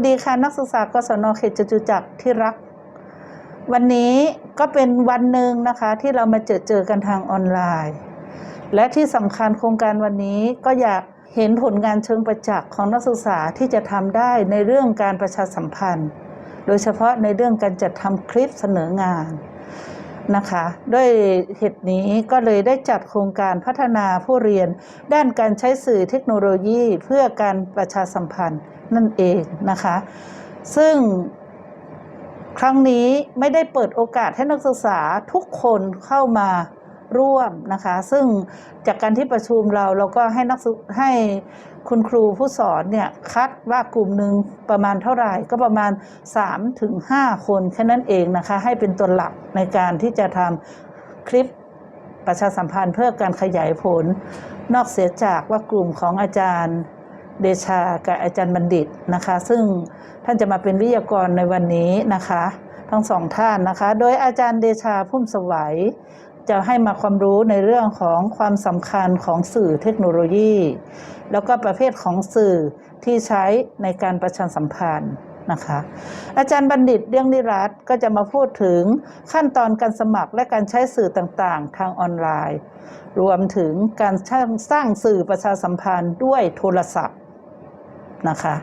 วัสดีค่ะนักศึกษากศนเขตจตุจักรที่รัก วันนี้ก็เป็นวันหนึ่งนะคะที่เรามาเจอเจอกันทางออนไลน์ และที่สำคัญโครงการวันนี้ก็อยากเห็นผลงานเชิงประจักษ์ของนักศึกษาที่จะทำได้ในเรื่องการประชาสัมพันธ์ โดยเฉพาะในเรื่องการจัดทำคลิปเสนองานนะคะด้วยเหตุนี้ก็เลยได้จัดโครงการพัฒนาผู้เรียน ด้านการใช้สื่อเทคโนโลยีเพื่อการประชาสัมพันธ์ นั่นเองนะคะ ซึ่งครั้งนี้ไม่ได้เปิดโอกาสให้นักศึกษาทุกคนเข้ามาร่วมนะคะ ซึ่งจากการที่ประชุมเราเราก็ให้นักให้คุณครูผู้สอนเนี่ยคัดว่ากลุ่มหนึ่งประมาณเท่าไหร่ก็ประมาณ3ถึง5คนแค่นั้นเองนะคะ ให้เป็นตัวหลักในการที่จะทำคลิปประชาสัมพันธ์เพื่อการขยายผล นอกเสียจากว่ากลุ่มของอาจารย์ เดชากับอาจารย์บัณฑิตนะคะ ซึ่งท่านจะมาเป็นวิทยากรในวันนี้นะคะ ทั้งสองท่านนะคะ โดยอาจารย์เดชาพุ่มสวัยจะให้มาความรู้ในเรื่องของความสำคัญของสื่อเทคโนโลยี แล้วก็ประเภทของสื่อที่ใช้ในการประชาสัมพันธ์นะคะอาจารย์บัณฑิตเรื่องนิรัตก็จะมาพูดถึงขั้นตอนการสมัครและการใช้สื่อต่างๆ ทางออนไลน์ รวมถึงการสร้างสื่อประชาสัมพันธ์ด้วยโทรศัพท์ นะคะ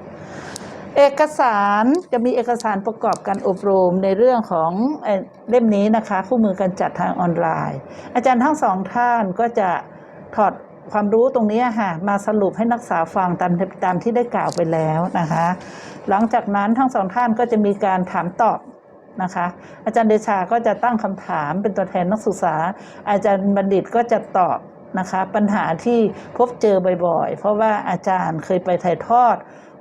เอกสารจะมีเอกสารประกอบการอบรมในเรื่องของเอ่อเล่มนี้นะคะคู่มือการจัดทางออนไลน์ อาจารย์ทั้งสองท่านก็จะถอดความรู้ตรงนี้ค่ะมาสรุปให้นักศึกษาฟังตามตามที่ได้กล่าวไปแล้วนะคะ หลังจากนั้นทั้งสองท่านก็จะมีการถามตอบนะคะ อาจารย์เดชาก็จะตั้งคำถามเป็นตัวแทนนักศึกษา อาจารย์บัณฑิตก็จะตอบ นะคะ ปัญหาที่พบเจอบ่อยๆ เพราะว่าอาจารย์เคยไปถ่ายทอด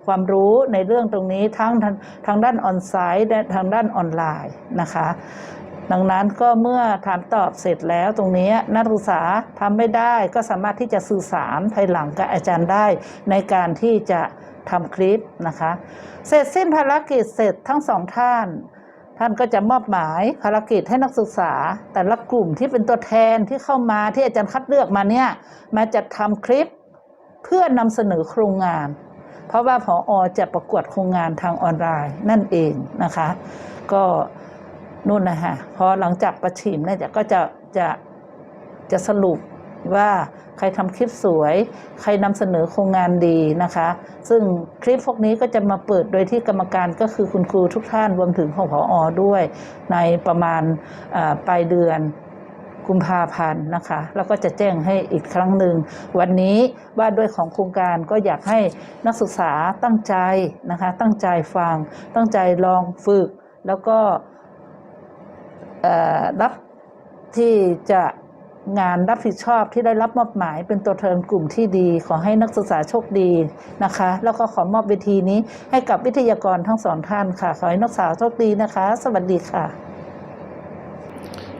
ความรู้ในเรื่องตรงนี้ทั้งทางทางด้านออนไซต์และทางด้านออนไลน์นะคะ ดังนั้นก็เมื่อถามตอบเสร็จแล้วตรงนี้นักศึกษาทำไม่ได้ก็สามารถที่จะสื่อสารภายหลังกับอาจารย์ได้ในการที่จะทำคลิปนะคะ เสร็จสิ้นภารกิจเสร็จทั้งสองท่าน ท่านก็จะมอบหมายภารกิจให้นักศึกษา แต่ละกลุ่มที่เป็นตัวแทนที่เข้ามาที่อาจารย์คัดเลือกมาเนี่ยมาจัดทำคลิปเพื่อนำเสนอโครงงาน เพราะว่าผออจะประกวดโครงงานทางออนไลน์นั่นเองนะคะ ก็นู่นนะฮะพอหลังจากประชิมเนี่ยจะก็จะจะจะสรุป ว่าใครทำคลิปสวย ใครนำเสนอโครงงานดีนะคะ ซึ่งคลิปพวกนี้ก็จะมาเปิดโดยที่กรรมการก็คือคุณครูทุกท่านรวมถึงของผออด้วย ในประมาณปลายเดือนกุมภาพันธ์นะคะ แล้วก็จะแจ้งให้อีกครั้งหนึ่ง วันนี้ว่าด้วยของโครงการก็อยากให้นักศึกษาตั้งใจนะคะ ตั้งใจฟัง ตั้งใจลองฝึก แล้วก็รับที่จะ งานรับผิดชอบที่ได้รับมอบหมายเป็นตัวแทนกลุ่มที่ดี ขอให้นักศึกษาโชคดีนะคะ แล้วก็ขอมอบเวทีนี้ให้กับวิทยากรทั้งสองท่านค่ะ ขอให้นักศึกษาโชคดีนะคะ สวัสดีค่ะ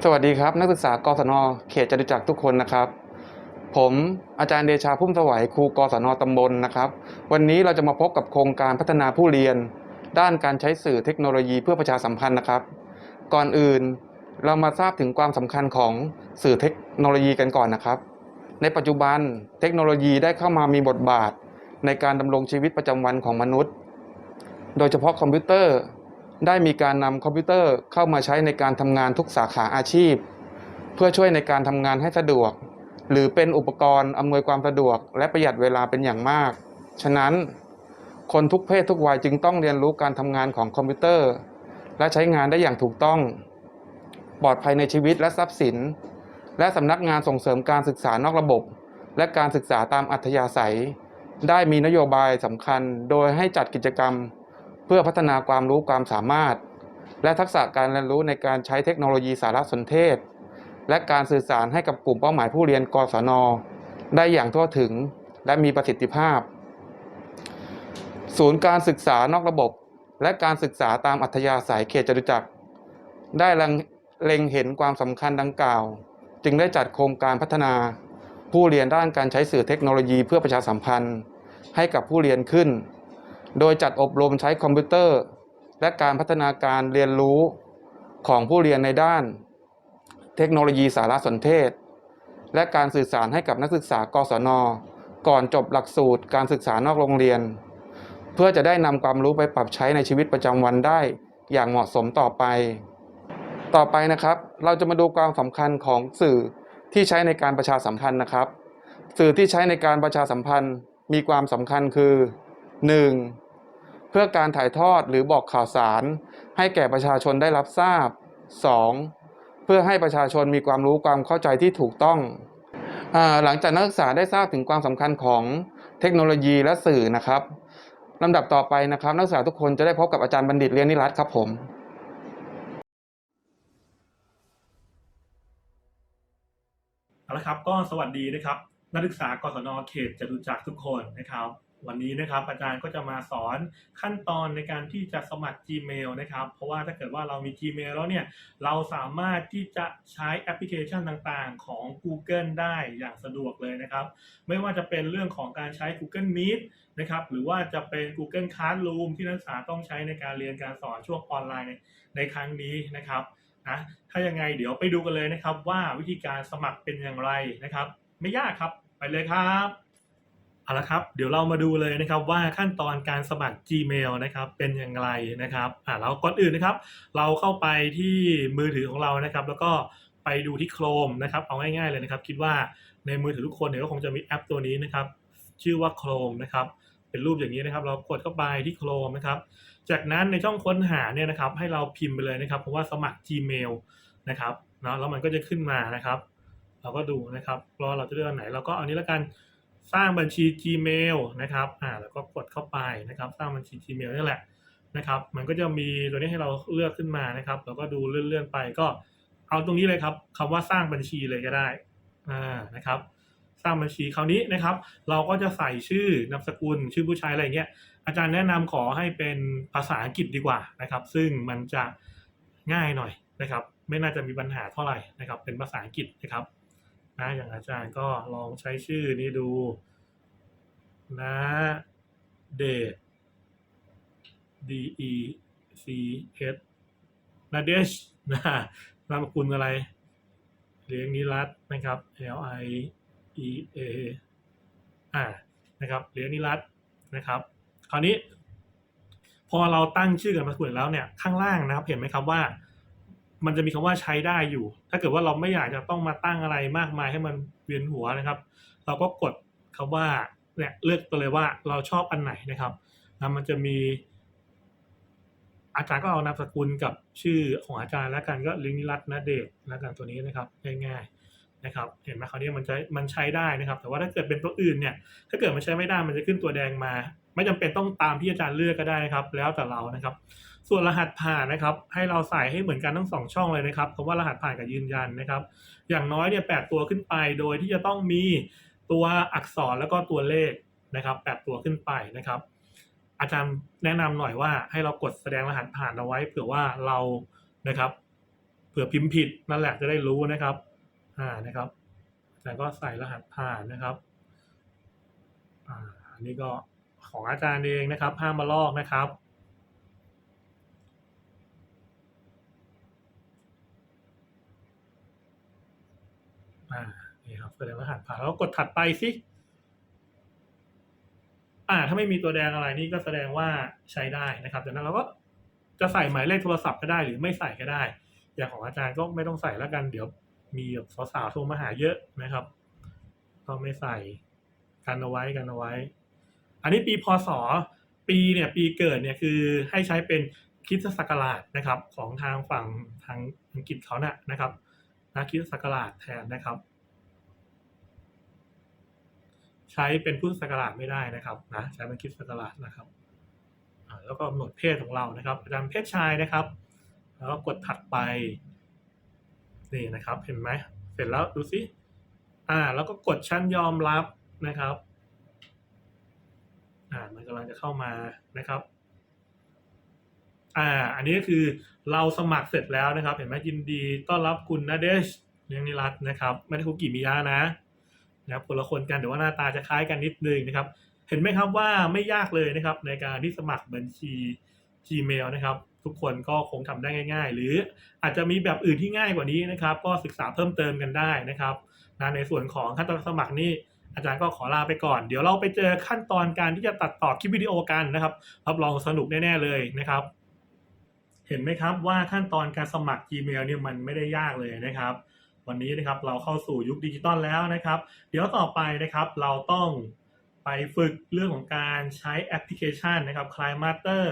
สวัสดีครับ นักศึกษากศนเขตจตุจักรทุกคนนะครับ ผมอาจารย์เดชาพุ่มสวัยครูกศนตำบลนะครับ วันนี้เราจะมาพบกับโครงการพัฒนาผู้เรียน ด้านการใช้สื่อเทคโนโลยีเพื่อประชาสัมพันธ์นะครับ ก่อนอื่น เรามาทราบถึงความสำคัญของสื่อเทคโนโลยีกันก่อนนะครับ ในปัจจุบันเทคโนโลยีได้เข้ามามีบทบาท ในการดำรงชีวิตประจำวันของมนุษย์ โดยเฉพาะคอมพิวเตอร์ ได้มีการนำคอมพิวเตอร์เข้ามาใช้ในการทำงานทุกสาขาอาชีพ เพื่อช่วยในการทำงานให้สะดวก หรือเป็นอุปกรณ์อำนวยความสะดวก และประหยัดเวลาเป็นอย่างมาก ฉะนั้น คนทุกเพศทุกวัยจึงต้องเรียนรู้การทำงานของคอมพิวเตอร์ และใช้งานได้อย่างถูกต้อง ปลอดภัยในชีวิตและทรัพย์สิน และสำนักงานส่งเสริมการศึกษานอกระบบ และการศึกษาตามอัธยาศัย ได้มีนโยบายสำคัญโดยให้จัดกิจกรรม เพื่อพัฒนาความรู้ความสามารถ และทักษะการเรียนรู้ในการใช้เทคโนโลยีสารสนเทศ และการสื่อสารให้กับกลุ่มเป้าหมายผู้เรียนกศน ได้อย่างทั่วถึงและมีประสิทธิภาพ ศูนย์การศึกษานอกระบบ และการศึกษาตามอัธยาศัยเขตจตุจักรได้ เล็งเห็นความสำคัญดังกล่าว จึงได้จัดโครงการพัฒนา ผู้เรียนด้านการใช้สื่อเทคโนโลยีเพื่อประชาสัมพันธ์ ให้กับผู้เรียนขึ้น โดยจัดอบรมใช้คอมพิวเตอร์ และการพัฒนาการเรียนรู้ของผู้เรียนในด้าน เทคโนโลยีสารสนเทศ และการสื่อสารให้กับนักศึกษากศน ก่อนจบหลักสูตรการศึกษานอกโรงเรียน เพื่อจะได้นำความรู้ไปปรับใช้ในชีวิตประจำวันได้อย่างเหมาะสมต่อไป ต่อไปนะครับ เราจะมาดูความสำคัญของสื่อที่ใช้ในการประชาสัมพันธ์นะครับ สื่อที่ใช้ในการประชาสัมพันธ์มีความสำคัญคือ 1. เพื่อการถ่ายทอดหรือบอกข่าวสาร ให้แก่ประชาชนได้รับทราบ 2. เพื่อให้ประชาชนมีความรู้ความเข้าใจที่ถูกต้องอหลังจากนักศึกษาได้ทราบถึงความสำคัญของเทคโนโลยีและสื่อนะครับลำดับต่อไปนะครับ นักศึกษาทุกคนจะได้พบกับอาจารย์บัณฑิตเรียนนิรัตครับผม เอา ละครับก็สวัสดีนะครับนักศึกษากศนเขตจตุจักรทุกคนนะครับ วันนี้นะครับอาจารย์ก็จะมาสอนขั้นตอนในการที่จะสมัคร Gmail นะครับ เพราะว่าถ้าเกิดว่าเรามี Gmail แล้วเนี่ยเราสามารถที่จะใช้แอปพลิเคชันต่างๆ ของ Google ได้อย่างสะดวกเลยนะครับ ไม่ว่าจะเป็นเรื่องของการใช้ Google Meet นะครับหรือว่าจะเป็น Google Classroom ที่นักศึกษาต้องใช้ในการเรียนการสอนช่วงออนไลน์ในในครั้งนี้นะครับ นะถ้ายังไงเดี๋ยวไปดูกันเลยนะครับ ว่าวิธีการสมัครเป็นอย่างไรนะครับ ไม่ยากครับไปเลยครับเอาละครับเดี๋ยวเรามาดูเลยนะครับว่าขั้นตอนการสมัคร Gmail นะครับเป็นอย่างไรนะครับอ่าแล้วก่อนอื่นนะครับ เราเข้าไปที่มือถือของเรานะครับ แล้วก็ไปดูที่ Chrome นะครับเอาง่ายๆเลยนะครับ คิดว่าในมือถือทุกคนเนี่ยก็คงจะมีแอปตัวนี้นะครับ ชื่อว่า Chrome นะครับ เป็นรูปอย่างนี้นะครับ เรากดเข้าไปที่ Chrome นะครับ จากนั้นในช่องค้นหาเนี่ยนะครับ ให้เราพิมพ์ไปเลยนะครับ เพราะว่าสมัคร Gmail นะครับเนาะแล้วมันก็จะขึ้นมานะครับ เราก็ดูนะครับรอเราจะเลือกอันไหนเราก็เอานี้แล้วกันสร้างบัญชี Gmail นะครับอ่าแล้วก็กดเข้าไปนะครับ สร้างบัญชี Gmail นี่แหละนะครับ มันก็จะมีตัวนี้ให้เราเลือกขึ้นมานะครับแล้วก็ดูเลื่อนๆไปก็เอาตรงนี้เลยครับคำว่าสร้างบัญชีเลยก็ได้อ่านะครับ ร้างบัญชีคราวนี้นะครับ เราก็จะใส่ชื่อนามสกุลชื่อผู้ใช้อะไรเงี้ยอาจารย์แนะนำขอให้เป็นภาษาอังกฤษดีกว่านะครับ ซึ่งมันจะง่ายหน่อยนะครับ ไม่น่าจะมีปัญหาเท่าไหร่นะครับ เป็นภาษาอังกฤษนะครับนะอย่างอาจารย์ก็ลองใช้ชื่อนี้ดูนะเดช D E C H นาเดชนะนามสกุลอะไรเลี้ยงนิรัตน์นะครับ L I E A อ่านะครับเลี้ยงนิรัตนะครับ คราวนี้ พอเราตั้งชื่อกับนาสกุลแล้วเนี่ยข้างล่างนะครับ เห็นไหมครับว่า มันจะมีคำว่าใช้ได้อยู่ ถ้าเกิดว่าเราไม่อยากจะต้องมาตั้งอะไรมากมายให้มันเวียนหัวนะครับ เราก็กดคำว่าเนี่ยเลือกตัวเลยว่าเราชอบอันไหนนะครับแล้วมันจะมี อาจารย์ก็เอานามสกุลกับชื่อของอาจารย์แล้วกันก็ลิงนิรัตน์นเดชแล้วกันตัวนี้นะครับง่ายๆ นะครับเห็นไหมคราวนี้มันใช้มันใช้ได้นะครับ แต่ว่าถ้าเกิดเป็นตัวอื่นเนี่ยถ้าเกิดมันใช้ไม่ได้มันจะขึ้นตัวแดงมา ไม่จำเป็นต้องตามที่อาจารย์เลือกก็ได้นะครับ แล้วแต่เรานะครับ ส่วนรหัสผ่านนะครับ ให้เราใส่ให้เหมือนกันทั้งสองช่องเลยนะครับคำว่ารหัสผ่านกับยืนยันนะครับ อย่างน้อยเนี่ยแปดตัวขึ้นไป โดยที่จะต้องมีตัวอักษรแล้วก็ตัวเลขนะครับแปดตัวขึ้นไปนะครับ อาจารย์แนะนำหน่อยว่าให้เรากดแสดงรหัสผ่านเอาไว้ เผื่อว่าเรานะครับเผื่อพิมพ์ผิดนั่นแหละจะได้รู้นะครับ อ่านะครับอาจารย์ก็ใส่รหัสผ่านนะครับอ่าอันนี้ก็ของอาจารย์เองนะครับ ห้ามมาลอกนะครับ อ่า นี่ครับแสดงรหัสผ่านแล้วกดถัดไปสิอ่า ถ้าไม่มีตัวแดงอะไรนี่ก็แสดงว่าใช้ได้นะครับจากนั้นเราก็จะใส่หมายเลขโทรศัพท์ก็ได้หรือไม่ใส่ก็ได้ อย่างของอาจารย์ก็ไม่ต้องใส่แล้วกันเดี๋ยว มีแบบสาวๆโทรมาหาเยอะนะครับ ก็ไม่ใส่กันเอาไว้กันเอาไว้ อันนี้ปีพศปีเนี่ยปีเกิดเนี่ยคือให้ใช้เป็นคริสตศักราชนะครับ ของทางฝั่งทางอังกฤษเขาน่ะนะครับนะคริสตศักราชแทนนะครับ ใช้เป็นพุทธศักราชไม่ได้นะครับนะใช้เป็นคริสตศักราชนะครับแล้วก็กำหนดเพศของเรานะครับอาจารย์เพศชายนะครับ แล้วก็กดถัดไป นี่นะครับเห็นไหมเสร็จแล้วดูสิอ่า แล้วก็กดชั้นยอมรับนะครับ อ่ามันกำลังจะเข้ามานะครับ อ่า อันนี้ก็คือเราสมัครเสร็จแล้วนะครับ เห็นไหมยินดีต้อนรับคุณนาเดชเลี้ยงนิรัตนะครับ ไม่ได้คุกิมิยะนะนะครับคนละคนกันแต่ว่าหน้าตาจะคล้ายกันนิดนึงนะครับ เห็นไหมครับว่าไม่ยากเลยนะครับ ในการที่สมัครบัญชี Gmail นะครับ ทุกคนก็คงทำได้ง่าย ๆ หรืออาจจะมีแบบอื่นที่ง่ายกว่านี้นะครับ ก็ศึกษาเพิ่มเติมกันได้นะครับนะในส่วนของขั้นตอนสมัครนี่อาจารย์ก็ขอลาไปก่อน เดี๋ยวเราไปเจอขั้นตอนการที่จะตัดต่อคลิปวิดีโอกันนะครับรับรองสนุกแน่ ๆ เลยนะครับ เห็นไหมครับว่าขั้นตอนการสมัคร Gmail เนี่ยมันไม่ได้ยากเลยนะครับ วันนี้นะครับเราเข้าสู่ยุคดิจิตอลแล้วนะครับ เดี๋ยวต่อไปนะครับเราต้อง ไปฝึกเรื่องของการใช้แอปพลิเคชันนะครับ c l i m a t e r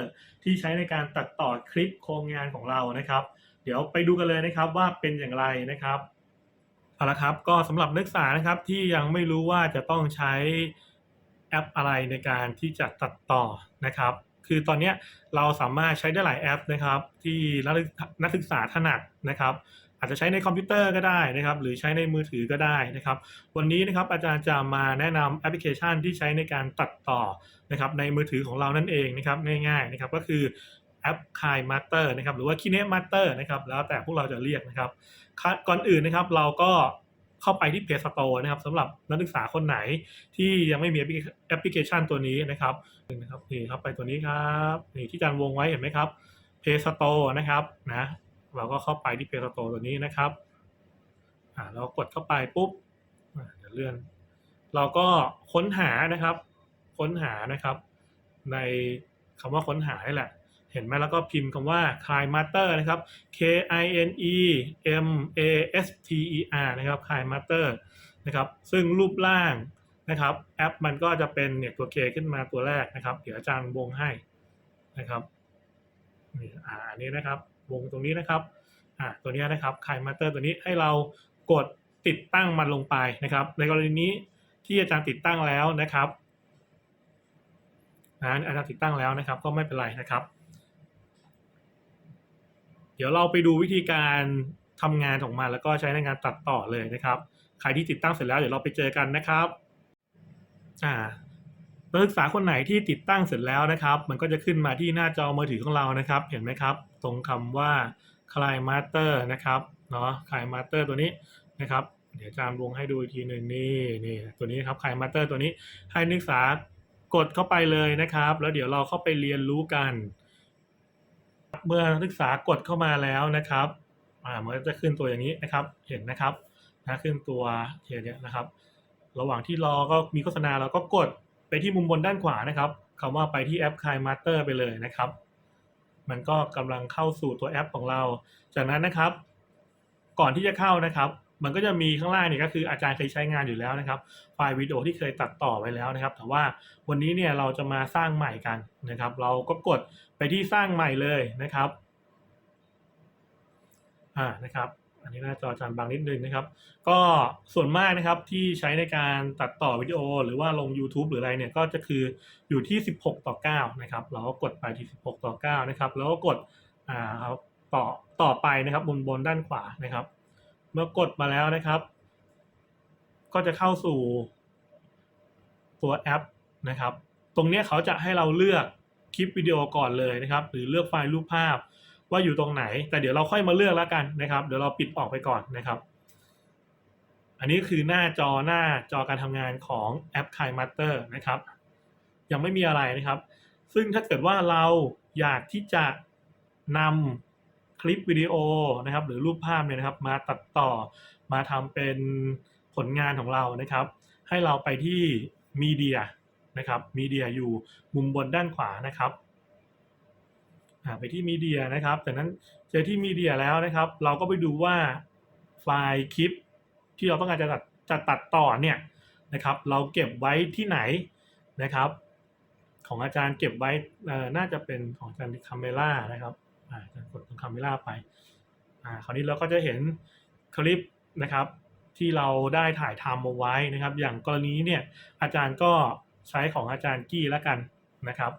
ที่ใช้ในการตัดต่อคลิปโครงงานของเรานะครับ เดี๋ยวไปดูกันเลยนะครับว่าเป็นอย่างไรนะครับเอาละครับก็สำหรับนักศึกษานะครับที่ยังไม่รู้ว่าจะต้องใช้แอปอะไรในการที่จะตัดต่อนะครับ คือตอนนี้เราสามารถใช้ได้หลายแอปนะครับ ที่นักศึกษาถนัดนะครับ อาจจะใช้ในคอมพิวเตอร์ก็ได้นะครับ หรือใช้ในมือถือก็ได้นะครับ วันนี้นะครับอาจารย์จะมาแนะนำแอปพลิเคชันที่ใช้ในการตัดต่อนะครับในมือถือของเรานั่นเองนะครับง่ายๆนะครับก็คือแอป k i Master นะครับหรือว่า Kine Master นะครับแล้วแต่พวกเราจะเรียกนะครับ ก่อนอื่นนะครับเราก็เข้าไปที่ Play Store นะครับสำหรับนักศึกษาคนไหนที่ยังไม่มีแอปพลิเคชันตัวนี้นะครับนะครับนี่ครับไปตัวนี้ครับนี่ที่อาจารย์วงไว้เห็นไหมครับ Play Store นะครับนะ เราก็เข้าไปที่ Play Store ตัวนี้นะครับอ่าเรากดเข้าไปปุ๊บเดี๋ยวเลื่อน เราก็ค้นหานะครับ ค้นหานะครับ ในคำว่าค้นหาแหละ เห็นไหมแล้วก็พิมพ์คำว่า k i Master นะครับ K I N E M A S T E R นะครับ k i Master นะครับ ซึ่งรูปร่างนะครับแอปมันก็จะเป็นเนี่ยตัว K ขึ้นมาตัวแรกนะครับ เดี๋ยวอาจารย์วงให้นะครับนี่อ่าอันนี้นะครับ วงตรงนี้นะครับอ่าตัวนี้นะครับ k i Master ตัวนี้ให้เรากดติดตั้งมันลงไปนะครับ ในกรณีนี้ที่อาจารย์ติดตั้งแล้วนะครับนะอาจารย์ติดตั้งแล้วนะครับ ก็ไม่เป็นไรนะครับ เดี๋ยวเราไปดูวิธีการทำงานของมันแล้วก็ใช้ในการตัดต่อเลยนะครับ ใครที่ติดตั้งเสร็จแล้วเดี๋ยวเราไปเจอกันนะครับ อ่า นักศึกษาคนไหนที่ติดตั้งเสร็จแล้วนะครับ มันก็จะขึ้นมาที่หน้าจอมือถือของเรานะครับ เห็นไหมครับ ตรงคำว่า c l i Master นะครับเนาะ c l i Master ตัวนี้นะครับ เดี๋ยวจารย์วงให้ดูอีกทีหนึ่งนี่นี่ตัวนี้ครับ c l i Master ตัวนี้ให้นักศึกษากดเข้าไปเลยนะครับ แล้วเดี๋ยวเราเข้าไปเรียนรู้กัน เมื่อนักศึกษากดเข้ามาแล้วนะครับอ่ามันก็จะขึ้นตัวอย่างนี้นะครับ เห็นนะครับนะขึ้นตัวเทียนี้นะครับ ระหว่างที่รอก็มีโฆษณาเราก็กด ที่มุมบนด้านขวานะครับคำว่าไปที่แอป k i Master ไปเลยนะครับ มันก็กำลังเข้าสู่ตัวแอปของเรา จากนั้นนะครับ ก่อนที่จะเข้านะครับ มันก็จะมีข้างล่างเนี่ยก็คืออาจารย์เคยใช้งานอยู่แล้วนะครับ ไฟล์วิดีโอที่เคยตัดต่อไว้แล้วนะครับ แต่ว่าวันนี้เนี่ยเราจะมาสร้างใหม่กันนะครับ เราก็กดไปที่สร้างใหม่เลยนะครับอ่านะครับ อันนี้หน้าจออาจารย์บางนิดนึงนะครับ ก็ส่วนมากนะครับที่ใช้ในการตัดต่อวิดีโอ หรือว่าลง YouTube หรืออะไรเนี่ยก็จะคืออยู่ที่ 16 ต่อ 9 นะครับ เราก็กดไปที่ 16 ต่อ 9 นะครับ แล้วก็กดอ่าครับต่อต่อไปนะครับบนบนด้านขวานะครับ เมื่อกดมาแล้วนะครับ ก็จะเข้าสู่ตัวแอปนะครับ ตรงนี้เขาจะให้เราเลือกคลิปวิดีโอก่อนเลยนะครับ หรือเลือกไฟล์รูปภาพ ว่าอยู่ตรงไหน แต่เดี๋ยวเราค่อยมาเลือกแล้วกันนะครับ เดี๋ยวเราปิดออกไปก่อนนะครับ อันนี้คือหน้าจอหน้าจอการทำงานของแอป k i Master นะครับ ยังไม่มีอะไรนะครับ ซึ่งถ้าเกิดว่าเราอยากที่จะนำคลิปวิดีโอนะครับ หรือรูปภาพเนี่ยนะครับ มาตัดต่อมาทำเป็นผลงานของเรานะครับ ให้เราไปที่มีเดียนะครับมีเดียอยู่มุมบนด้านขวานะครับ ไปที่มีเดียนะครับ จากนั้นเจอที่มีเดียแล้วนะครับ เราก็ไปดูว่าไฟล์คลิป ที่เราต้องการจะตัดจะตัดต่อเนี่ยนะครับ เราเก็บไว้ที่ไหนนะครับ ของอาจารย์เก็บไว้น่าจะเป็นของอาจารย์คาเมล่านะครับอ่าอาจารย์กดตรงคาเมล่าไปอ่าคราวนี้เราก็จะเห็นคลิปนะครับที่เราได้ถ่ายทำเอาไว้นะครับ อย่างกรณีเนี่ยอาจารย์ก็ใช้ของอาจารย์กี้แล้วกันนะครับ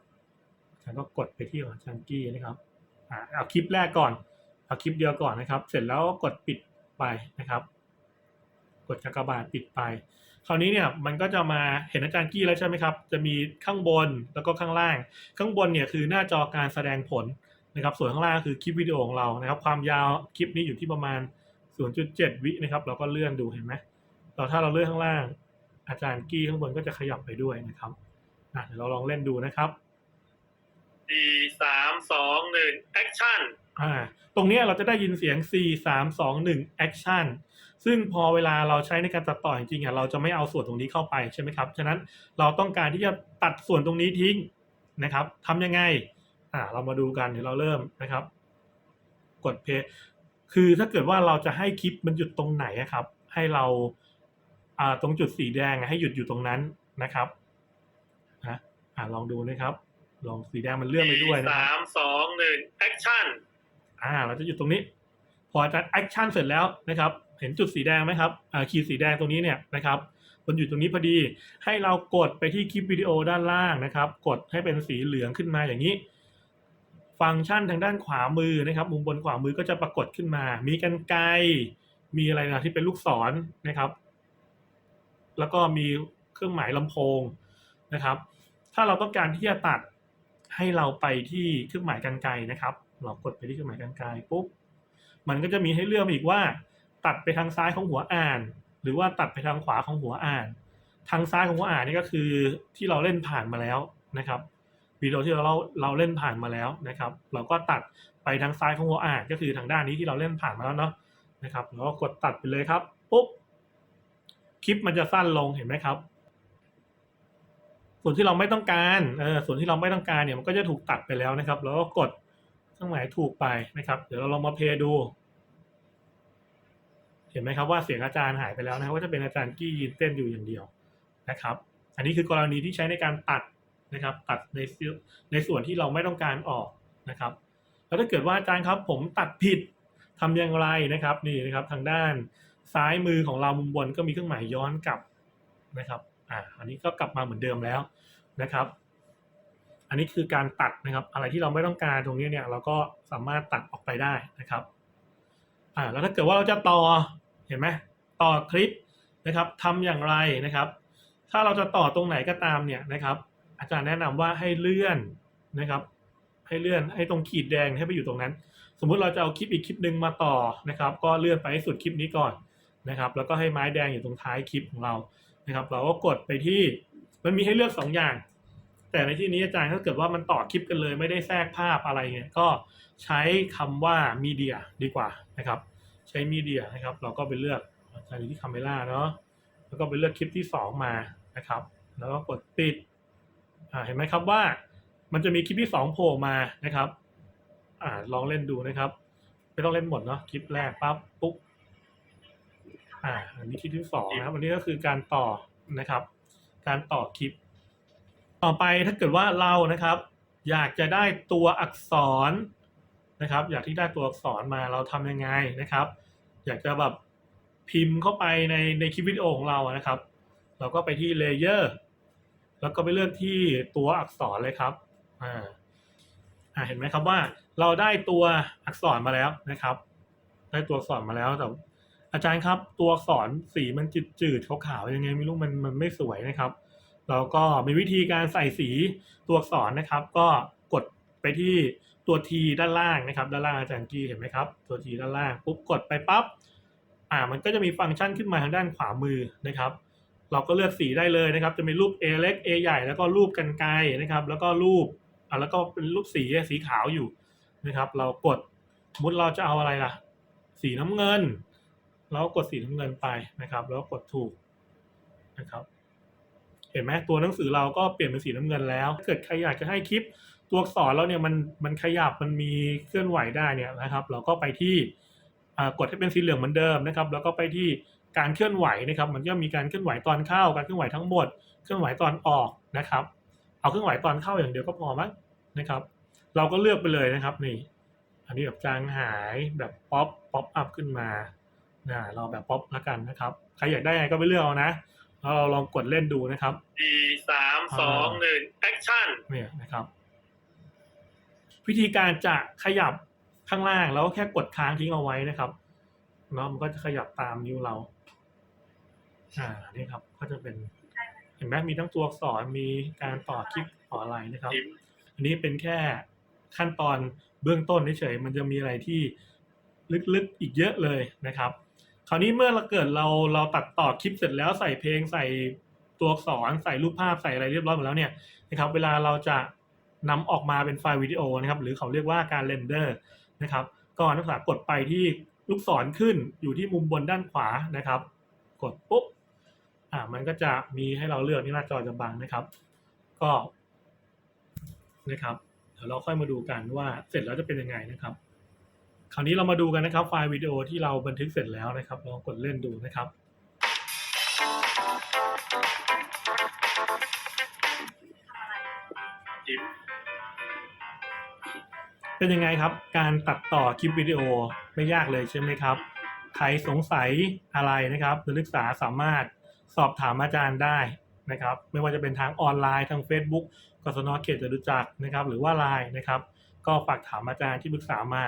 อาจารย์ก็กดไปที่ของอาจารย์กี้นะครับอ่าเอาคลิปแรกก่อน เอาคลิปเดียวก่อนนะครับ เสร็จแล้วก็กดปิดไปนะครับ กดกากบาทปิดไป คราวนี้เนี่ยมันก็จะมาเห็นอาจารย์กี้แล้วใช่ไหมครับ จะมีข้างบนแล้วก็ข้างล่าง ข้างบนเนี่ยคือหน้าจอการแสดงผลนะครับ ส่วนข้างล่างคือคลิปวิดีโอของเรานะครับ ความยาวคลิปนี้อยู่ที่ประมาณ 0.7 วินะครับ เราก็เลื่อนดูเห็นไหมเราถ้าเราเลื่อนข้างล่าง อาจารย์กี้ข้างบนก็จะขยับไปด้วยนะครับเดี๋ยวเราลองเล่นดูนะครับ สี่สามสองหนึ่งแอคชั่นอ่าตรงเนี้ยเราจะได้ยินเสียง4 3 2 1 action ซึ่งพอเวลาเราใช้ในการตัดต่อจริงๆอะเราจะไม่เอาส่วนตรงนี้เข้าไปใช่ไหมครับ ฉะนั้นเราต้องการที่จะตัดส่วนตรงนี้ทิ้งนะครับทำยังไงอ่าเรามาดูกันเดี๋ยวเราเริ่มนะครับ กดเพย์คือถ้าเกิดว่าเราจะให้คลิปมันหยุดตรงไหนครับ ให้เราอ่าตรงจุดสีแดงให้หยุดอยู่ตรงนั้นนะครับนะอ่าลองดูนะครับ ลองสีแดงมันเลื่อนไปด้วยนะคสารับมสองหนึ่งแอคชั่นอ่า เราจะหยุดตรงนี้ พออาจารย์แอคชั่นเสร็จแล้วนะครับ เห็นจุดสีแดงไหมครับอ่าขีดสีแดงตรงนี้เนี่ยนะครับมันอยู่ตรงนี้พอดี ให้เรากดไปที่คลิปวิดีโอด้านล่างนะครับ กดให้เป็นสีเหลืองขึ้นมาอย่างนี้ ฟังก์ชันทางด้านขวามือนะครับ มุมบนขวามือก็จะปรากฏขึ้นมา มีกันไกรมีอะไรนะที่เป็นลูกศรนะครับ แล้วก็มีเครื่องหมายลำโพงนะครับ ถ้าเราต้องการที่จะตัด ให้เราไปที่เครื่องหมายกันไกรนะครับ เรากดไปที่เครื่องหมายกันไกรปุ๊บมันก็จะมีให้เลือกอีกว่า ตัดไปทางซ้ายของหัวอ่าน หรือว่าตัดไปทางขวาของหัวอ่าน ทางซ้ายของหัวอ่านนี่ก็คือที่เราเล่นผ่านมาแล้วนะครับวิดีโอที่เราเราเล่นผ่านมาแล้วนะครับ เราก็ตัดไปทางซ้ายของหัวอ่านก็คือทางด้านนี้ที่เราเล่นผ่านมาแล้วเนาะนะครับแล้วก็กดตัดไปเลยครับปุ๊บคลิปมันจะสั้นลงเห็นไหมครับ ส่วนที่เราไม่ต้องการเออส่วนที่เราไม่ต้องการเนี่ยมันก็จะถูกตัดไปแล้วนะครับ แล้วก็กดเครื่องหมายถูกไปนะครับ เดี๋ยวเราลองมาเพย์ดู เห็นไหมครับว่าเสียงอาจารย์หายไปแล้วนะว่าจะเป็นอาจารย์กี้ยืนเต้นอยู่อย่างเดียวนะครับ อันนี้คือกรณีที่ใช้ในการตัดนะครับ ตัดในในส่วนที่เราไม่ต้องการออกนะครับ แล้วถ้าเกิดว่าอาจารย์ครับ ผมตัดผิดทำอย่างไรนะครับ นี่นะครับทางด้านซ้ายมือของเรามุมบนก็มีเครื่องหมายย้อนกลับนะครับ อ่าอันนี้ก็กลับมาเหมือนเดิมแล้วนะครับ อันนี้คือการตัดนะครับ อะไรที่เราไม่ต้องการตรงนี้เนี่ยเราก็สามารถตัดออกไปได้นะครับอ่าแล้วถ้าเกิดว่าเราจะต่อเห็นไหมต่อคลิปนะครับทำอย่างไรนะครับ ถ้าเราจะต่อตรงไหนก็ตามเนี่ยนะครับ อาจารย์แนะนำว่าให้เลื่อนนะครับ ให้เลื่อนให้ตรงขีดแดงให้ไปอยู่ตรงนั้น สมมุติเราจะเอาคลิปอีกคลิปหนึ่งมาต่อนะครับ ก็เลื่อนไปให้สุดคลิปนี้ก่อนนะครับ แล้วก็ให้ไม้แดงอยู่ตรงท้ายคลิปของเรา นะครับเราก็กดไปที่มันมีให้เลือกสองอย่าง แต่ในที่นี้อาจารย์ถ้าเกิดว่ามันต่อคลิปกันเลย ไม่ได้แทรกภาพอะไรเงี้ยก็ใช้คำว่ามีเดียดีกว่านะครับ ใช้มีเดียนะครับ เราก็ไปเลือกอาจารย์อยู่ที่คาเมล่าเนาะแล้วก็ไปเลือกคลิปที่สองมานะครับ แล้วก็กดปิดอ่าเห็นไหมครับว่ามันจะมีคลิปที่สองโผล่มานะครับอ่าลองเล่นดูนะครับ ไม่ต้องเล่นหมดเนาะคลิปแรกปั๊บปุ๊บ อ่าอันนี้คลิปที่สองนะครับ อันนี้ก็คือการต่อนะครับ การต่อคลิป ต่อไปถ้าเกิดว่าเรานะครับ อยากจะได้ตัวอักษรนะครับ อยากที่ได้ตัวอักษรมาเราทำยังไงนะครับ อยากจะแบบพิมพ์เข้าไปในในคลิปวิดีโอของเราอะนะครับ เราก็ไปที่เลเยอร์แล้วก็ไปเลือกที่ตัวอักษรเลยครับอ่าอ่าเห็นไหมครับว่าเราได้ตัวอักษรมาแล้วนะครับ ได้ตัวอักษรมาแล้วแต่ อาจารย์ครับ ตัวอักษรสีมันจืดๆขาวๆยังไงไม่รู้มันมันไม่สวยนะครับเราก็มีวิธีการใส่สีตัวอักษรนะครับ ก็กดไปที่ตัว T ด้านล่างนะครับ ด้านล่างอาจารย์กี้เห็นไหมครับ ตัว T ด้านล่างปุ๊บกดไปปั๊บอ่ามันก็จะมีฟังก์ชันขึ้นมาทางด้านขวามือนะครับ เราก็เลือกสีได้เลยนะครับ จะมีรูป A เล็ก A ใหญ่แล้วก็รูปกันไกรนะครับ แล้วก็รูปอ่าแล้วก็เป็นรูปสีสีขาวอยู่นะครับ เรากดสมมติเราจะเอาอะไรล่ะ สีน้ำเงิน เราก็กดสีน้ำเงินไปนะครับ แล้วกดถูกนะครับ เห็นไหมตัวหนังสือเราก็เปลี่ยนเป็นสีน้ำเงินแล้วถ้าเกิดใครอยากจะให้คลิปตัวอักษรเราเนี่ยมันมันขยับมันมีเคลื่อนไหวได้เนี่ยนะครับ เราก็ไปที่อ่ากดให้เป็นสีเหลืองเหมือนเดิมนะครับ แล้วก็ไปที่การเคลื่อนไหวนะครับ มันก็มีการเคลื่อนไหวตอนเข้า การเคลื่อนไหวทั้งหมด เคลื่อนไหวตอนออกนะครับ เอาเคลื่อนไหวตอนเข้าอย่างเดียวก็พอมั้งนะครับ เราก็เลือกไปเลยนะครับนี่ อันนี้แบบจางหายแบบป๊อปป๊อปอัพขึ้นมา นะเราแบบป๊อปแล้วกันนะครับ ใครอยากได้ไงก็ไปเลือกเอานะแล้วเราลองกดเล่นดูนะครับสี่สามสองหนึ่งแอคชั่นเนี่ยนะครับ วิธีการจะขยับข้างล่างแล้วก็แค่กดค้างทิ้งเอาไว้นะครับเนาะมันก็จะขยับตามนิ้วเรา อ่านี่ครับ ก็จะเป็นเห็นไหมมีทั้งตัวอักษรมีการต่อคลิปต่ออะไรนะครับยิ้มอันนี้เป็นแค่ขั้นตอนเบื้องต้นเฉยๆมันจะมีอะไรที่ลึกๆอีกเยอะเลยนะครับ คราวนี้เมื่อเราเกิดเราเราตัดต่อคลิปเสร็จแล้วใส่เพลงใส่ตัวอักษรใส่รูปภาพใส่อะไรเรียบร้อยหมดแล้วเนี่ยนะครับ เวลาเราจะนำออกมาเป็นไฟล์วิดีโอนะครับ หรือเขาเรียกว่าการเรนเดอร์นะครับ ก็นักศึกษากดไปที่ลูกศรขึ้นอยู่ที่มุมบนด้านขวานะครับ กดปุ๊บอ่ามันก็จะมีให้เราเลือกนี่หน้าจอจะบังนะครับ ก็นะครับเดี๋ยวเราค่อยมาดูกันว่าเสร็จแล้วจะเป็นยังไงนะครับ คราวนี้เรามาดูกันนะครับไฟล์วิดีโอที่เราบันทึกเสร็จแล้วนะครับลองกดเล่นดูนะครับเป็นยังไงครับ การตัดต่อคลิปวิดีโอไม่ยากเลยใช่ไหมครับ ใครสงสัยอะไรนะครับนักศึกษาสามารถสอบถามอาจารย์ได้นะครับ ไม่ว่าจะเป็นทางออนไลน์ทาง Facebook กศนเขตจตุจักรนะครับ หรือว่าไลน์นะครับ ก็ฝากถามอาจารย์ที่ปรึกษามา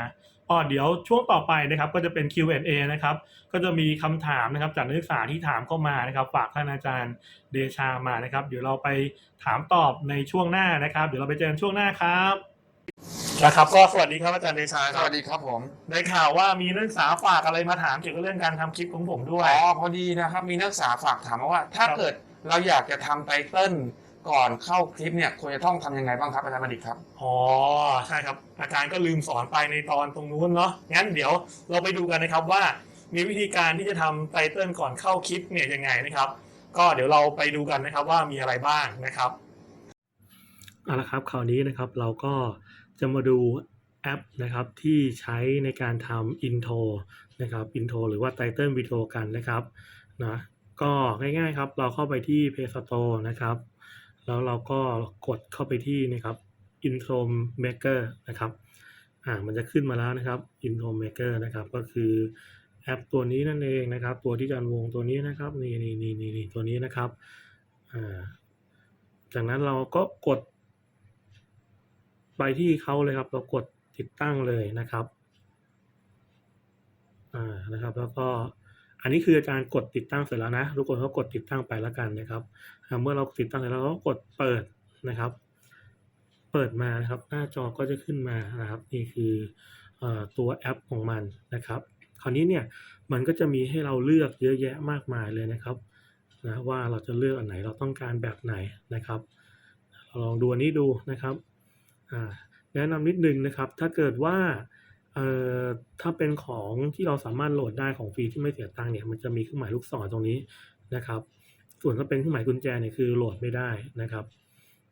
อ๋อเดี๋ยวช่วงต่อไปนะครับก็จะเป็น Q&A นะครับก็จะมีคำถามนะครับจากนักศึกษาที่ถามเข้ามานะครับฝากท่านอาจารย์เดชามานะครับ เดี๋ยวเราไปถามตอบในช่วงหน้านะครับ เดี๋ยวเราไปเจอกันช่วงหน้าครับนะครับก็สวัสดีครับอาจารย์เดชาสวัสดีครับผมได้ข่าวว่ามีนักศึกษาฝากอะไรมาถามเกี่ยวกับเรื่องการทำคลิปของผมด้วยอ๋อพอดีนะครับมีนักศึกษาฝากถามมาว่า ถ้าครับเกิดเราอยากจะทำไตเติ้ล ก่อนเข้าคลิปเนี่ยควรจะต้องทำยังไงบ้างครับอาจารย์บัณฑิตครับ อ๋อใช่ครับ อาจารย์ก็ลืมสอนไปในตอนตรงนู้นเนาะงั้นเดี๋ยวเราไปดูกันนะครับว่ามีวิธีการที่จะทำไตเติ้ลก่อนเข้าคลิปเนี่ยยังไงนะครับ ก็เดี๋ยวเราไปดูกันนะครับว่ามีอะไรบ้างนะครับเอาละครับคราวนี้นะครับเราก็จะมาดูแอปนะครับที่ใช้ในการทำอินโทรนะครับอินโทรหรือว่าไตเติ้ลวิดีโอกันนะครับนะก็ง่ายๆครับเราเข้าไปที่ Play Store นะครับ แล้วเราก็กดเข้าไปที่นะครับ Intro Maker นะครับอ่ามันจะขึ้นมาแล้วนะครับ Intro Maker นะครับ ก็คือแอปตัวนี้นั่นเองนะครับ ตัวที่จารย์วงตัวนี้นะครับนี่นี่นี่นี่นี่ตัวนี้นะครับอ่าจากนั้นเราก็กด ไปที่เขาเลยครับ เรากดติดตั้งเลยนะครับอ่านะครับ แล้วก็ อันนี้คืออาจารย์กดติดตั้งเสร็จแล้วนะทุกคนก็กดติดตั้งไปแล้วกันนะครับ เมื่อเราติดตั้งเสร็จแล้วเราก็กดเปิดนะครับ เปิดมานะครับ หน้าจอก็จะขึ้นมานะครับ นี่คืออตัวแอปของมันนะครับ คราวนี้เนี่ยมันก็จะมีให้เราเลือกเยอะแยะมากมายเลยนะครับนะว่าเราจะเลือกอันไหนเราต้องการแบบไหนนะครับเราลองดูอันนี้ดูนะครับอ่าแนะนำนิดนึงนะครับ ถ้าเกิดว่า เอ่อถ้าเป็นของที่เราสามารถโหลดได้ของฟรีที่ไม่เสียตังค์เนี่ยมันจะมีเครื่องหมายลูกศรตรงนี้นะครับ ส่วนถ้าเป็นเครื่องหมายกุญแจเนี่ยคือโหลดไม่ได้นะครับ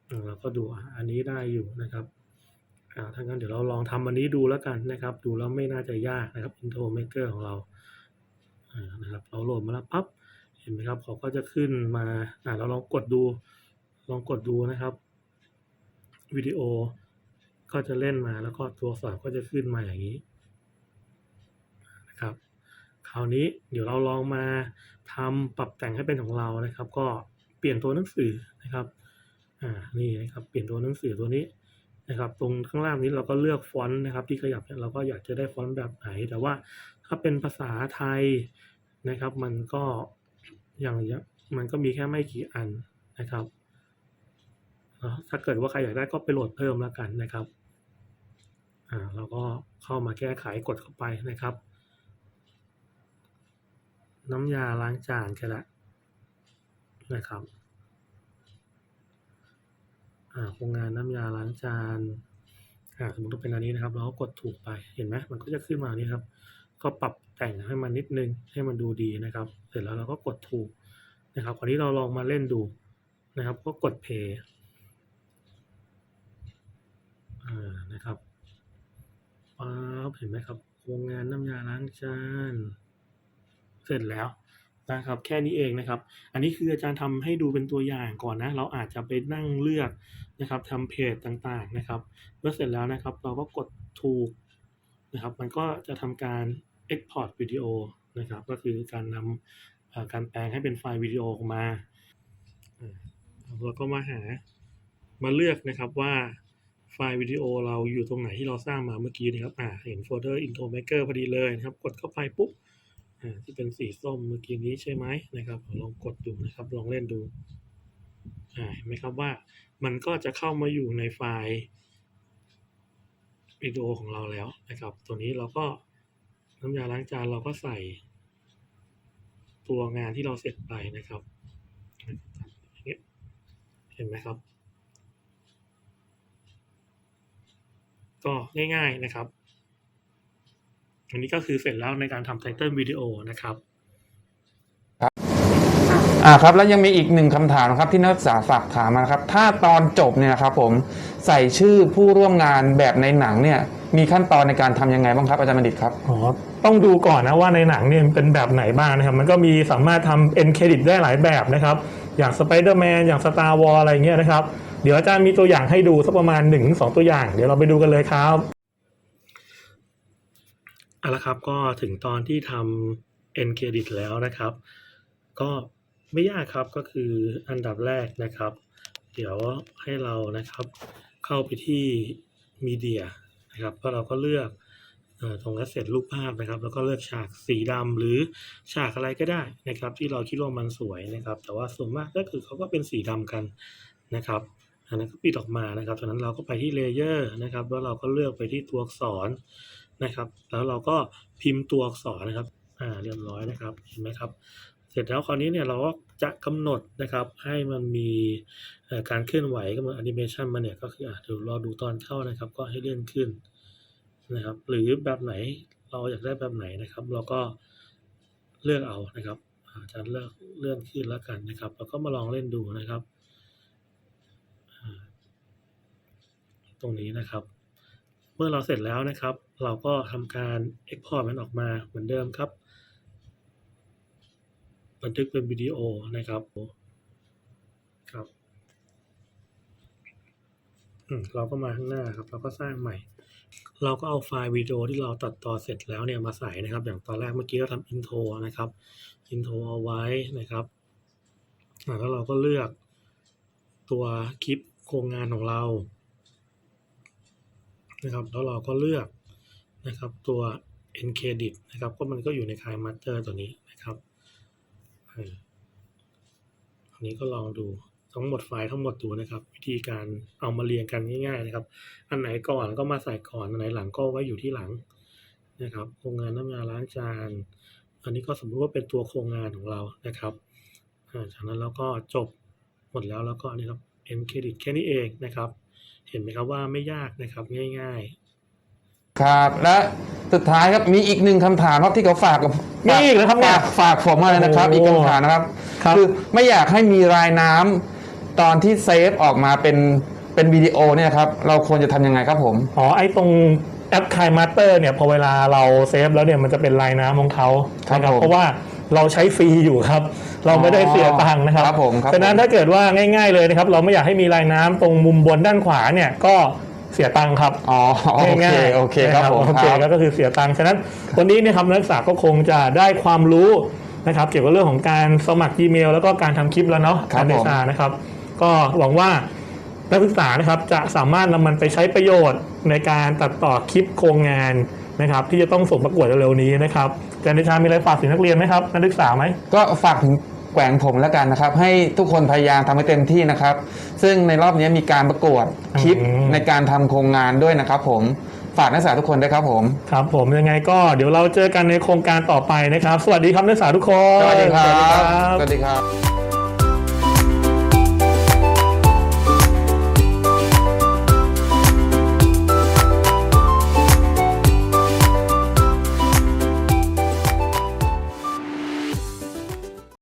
อ่าเราก็ดูอันนี้ได้อยู่นะครับอ่าถ้างั้นเดี๋ยวเราลองทำอันนี้ดูแล้วกันนะครับ ดูแล้วไม่น่าจะยากนะครับ Intro Maker ของเราอ่านะครับเราโหลดมาแล้วปั๊บเห็นไหมครับเขาก็จะขึ้นมาอ่าเราลองกดดู ลองกดดูนะครับวิดีโอ ก็จะเล่นมาแล้วก็ตัวสอักษรก็จะขึ้นมาอย่างนี้นะครับ คราวนี้เดี๋ยวเราลองมาทำปรับแต่งให้เป็นของเรานะครับ ก็เปลี่ยนตัวหนังสือนะครับอ่านี่นะครับเปลี่ยนตัวหนังสือตัวนี้นะครับ ตรงข้างล่างนี้เราก็เลือกฟอนต์นะครับ ที่ขยับเนี่ยเราก็อยากจะได้ฟอนต์แบบไหน แต่ว่าถ้าเป็นภาษาไทยนะครับ มันก็อย่างอย่างมันก็มีแค่ไม่กี่อันนะครับถ้าเกิดว่าใครอยากได้ก็ไปโหลดเพิ่มแล้วกันนะครับ เราก็เข้ามาแก้ไขกดเข้าไปนะครับ น้ำยาล้างจานก็ได้นะครับอ่าโครงงานน้ำยาล้างจานอ่าสมมติเป็นอันนี้นะครับ เราก็กดถูกไปเห็นไหมมันก็จะขึ้นมานี่ครับ ก็ปรับแต่งให้มันนิดนึงให้มันดูดีนะครับ เสร็จแล้วเราก็กดถูกนะครับคราวนี้เราลองมาเล่นดูนะครับ ก็กดเพย์นะครับ ป๊าบเห็นไหมครับ โครงงานน้ำยาล้างจานเสร็จแล้วนะครับแค่นี้เองนะครับ อันนี้คืออาจารย์ทำให้ดูเป็นตัวอย่างก่อนนะ เราอาจจะไปนั่งเลือกนะครับทำเพจต่างๆนะครับเมื่อเสร็จแล้วนะครับ เราก็กดถูกนะครับ มันก็จะทำการ Export วิดีโอนะครับ ก็คือการนำการแปลงให้เป็นไฟล์วิดีโอออกมาเราก็มาหามาเลือกนะครับว่า ไฟล์วิดีโอเราอยู่ตรงไหนที่เราสร้างมาเมื่อกี้นะครับอ่าเห็นโฟลเดอร์ Intro Maker พอดีเลยนะครับ กดเข้าไปปุ๊บอ่าที่เป็นสีส้มเมื่อกี้นี้ใช่ไหมนะครับลองกดดูนะครับลองเล่นดูอ่าเห็นไหมครับว่ามันก็จะเข้ามาอยู่ในไฟล์วิดีโอของเราแล้วนะครับ ตัวนี้เราก็น้ำยาล้างจานเราก็ใส่ ตัวงานที่เราเสร็จไปนะครับเห็นไหมครับ ก็ง่าย ๆนะครับอันนี้ก็คือเสร็จแล้วในการทำไตเติลวิดีโอนะครับอ่าครับแล้วยังมีอีกหนึ่งคำถามนะครับที่นักศึกษาฝากถามมานะครับ ถ้าตอนจบเนี่ยนะครับผมใส่ชื่อผู้ร่วมงานแบบในหนังเนี่ยมีขั้นตอนในการทำยังไงบ้างครับอาจารย์บัณฑิตครับอ๋อต้องดูก่อนนะว่าในหนังเนี่ยมันเป็นแบบไหนบ้างนะครับมันก็มีสามารถทำ end credit ได้หลายแบบนะครับ อย่าง Spider-Man อย่าง Star Wars อะไรเงี้ยนะครับ เดี๋ยวอาจารย์มีตัวอย่างให้ดูสักประมาณ1นถึงสตัวอย่าง เดี๋ยวเราไปดูกันเลยครับเอาละครับก็ถึงตอนที่ทำ end credit แล้วนะครับ ก็ไม่ยากครับก็คืออันดับแรกนะครับ เดี๋ยวให้เรานะครับเข้าไปที่มีเดียนะครับก็เราก็เลือกเอ่อตรง asset รูปภาพนะครับ แล้วก็เลือกฉากสีดำหรือฉากอะไรก็ได้นะครับ ที่เราคิดว่ามันสวยนะครับ แต่ว่าส่วนมากก็คือเขาก็เป็นสีดำกันนะครับ อันนั้นก็ปิดออกมานะครับจากนั้นเราก็ไปที่ layer นะครับ แล้วเราก็เลือกไปที่ตัวอักษรนะครับ แล้วเราก็พิมพ์ตัวอักษรนะครับ อ่า เรียบร้อยนะครับ เห็นไหมครับ เสร็จแล้วคราวนี้เนี่ยเราก็จะกำหนดนะครับ ให้มันมีการเคลื่อนไหวกำหนดแอนิเมชันมาเนี่ย ก็คืออะเดี๋ยวรอดูตอนเข้านะครับ ก็ให้เลื่อนขึ้นนะครับ หรือแบบไหนเราอยากได้แบบไหนนะครับ เราก็เลือกเอานะครับอาจจะเลือกเลื่อนขึ้นแล้วกันนะครับ แล้วก็มาลองเล่นดูนะครับอ่า ตรงนี้นะครับ เมื่อเราเสร็จแล้วนะครับ เราก็ทำการ Export มันออกมาเหมือนเดิมครับ บันทึกเป็นวิดีโอนะครับครับอืมเราก็มาข้างหน้าครับเราก็สร้างใหม่ เราก็เอาไฟล์วิดีโอที่เราตัดต่อเสร็จแล้วเนี่ยมาใส่นะครับ อย่างตอนแรกเมื่อกี้เราทำอินโทรนะครับอินโทรเอาไว้นะครับแล้วเราก็เลือกตัวคลิปโครงงานของเรา นะครับแล้วเราก็เลือกนะครับตัว n credit นะครับก็มันก็อยู่ในคาย master ตัวนี้นะครับอันนี้ก็ลองดูทั้งหมดไฟล์ทั้งหมดดูนะครับ วิธีการเอามาเรียงกันง่ายๆนะครับ อันไหนก่อนก็มาใส่ก่อนอันไหนหลังก็ไว้อยู่ที่หลังนะครับโครงงานน้ำยาล้างจานอันนี้ก็สมมุติว่าเป็นตัวโครงงานของเรานะครับจากนั้นเราก็จบหมดแล้วแล้วก็นี่ครับ end credit แค่นี้เองนะครับ เห็นไหมครับว่าไม่ยากนะครับง่าย ๆ ครับและสุดท้ายครับมีอีกหนึ่งคำถามครับที่เขาฝากกับมีอีกเหรอครับเนี่ย ฝากฝากผมมาเลยนะครับ โอ้อีกคำถามนะครับครับ อไม่อยากให้มีรายน้ำตอนที่เซฟออกมาเป็นเป็นวิดีโอเนี่ยครับเราควรจะทำยังไงครับผม อ๋อไอ้ตรงแอปคายมาสเตอร์เนี่ยพอเวลาเราเซฟแล้วเนี่ยมันจะเป็นลายน้ำของเขาครับนะผมเพราะว่า เราใช้ฟรีอยู่ครับ เราไม่ได้เสียตังค์นะครับครับผมครับฉะนั้นผมถ้าเกิดว่าง่าย ๆเลยนะครับ เราไม่อยากให้มีลายน้ำตรงมุมบนด้านขวาเนี่ยก็เสียตังค์ครับอ๋อโอเคง่ายๆโอเคครับนะผมโอเคครับก็คือเสียตังค์ฉะนั้นวันนี้เนะครับนักศึกษาก็คงจะได้ความรู้นะครับเกี่ยวกับเรื่องของการสมัคร Gmail แล้วก็การทำคลิปแล้วเนาะครับการเดผมชานะครับ ก็หวังว่านักศึกษานะครับจะสามารถนำมันไปใช้ประโยชน์ในการตัดต่อคลิปโครงงาน นะครับที่จะต้องส่งประกวดเร็วๆนี้นะครับอาจารย์เดชามีอะไรฝากถึงนักเรียนไหมครับนักศึกษาไหมก็ฝากถึงแกว่งผมแล้วกันนะครับ ให้ทุกคนพยายามทำให้เต็มที่นะครับ ซึ่งในรอบนี้มีการประกวดคลิปอืมในการทำโครงงานด้วยนะครับ ผมฝากนักศึกษาทุกคนด้วยครับผมครับผมยังไงก็เดี๋ยวเราเจอกันในโครงการต่อไปนะครับ สวัสดีครับนักศึกษาทุกคนสวัสดีครับบสวัสดีครับ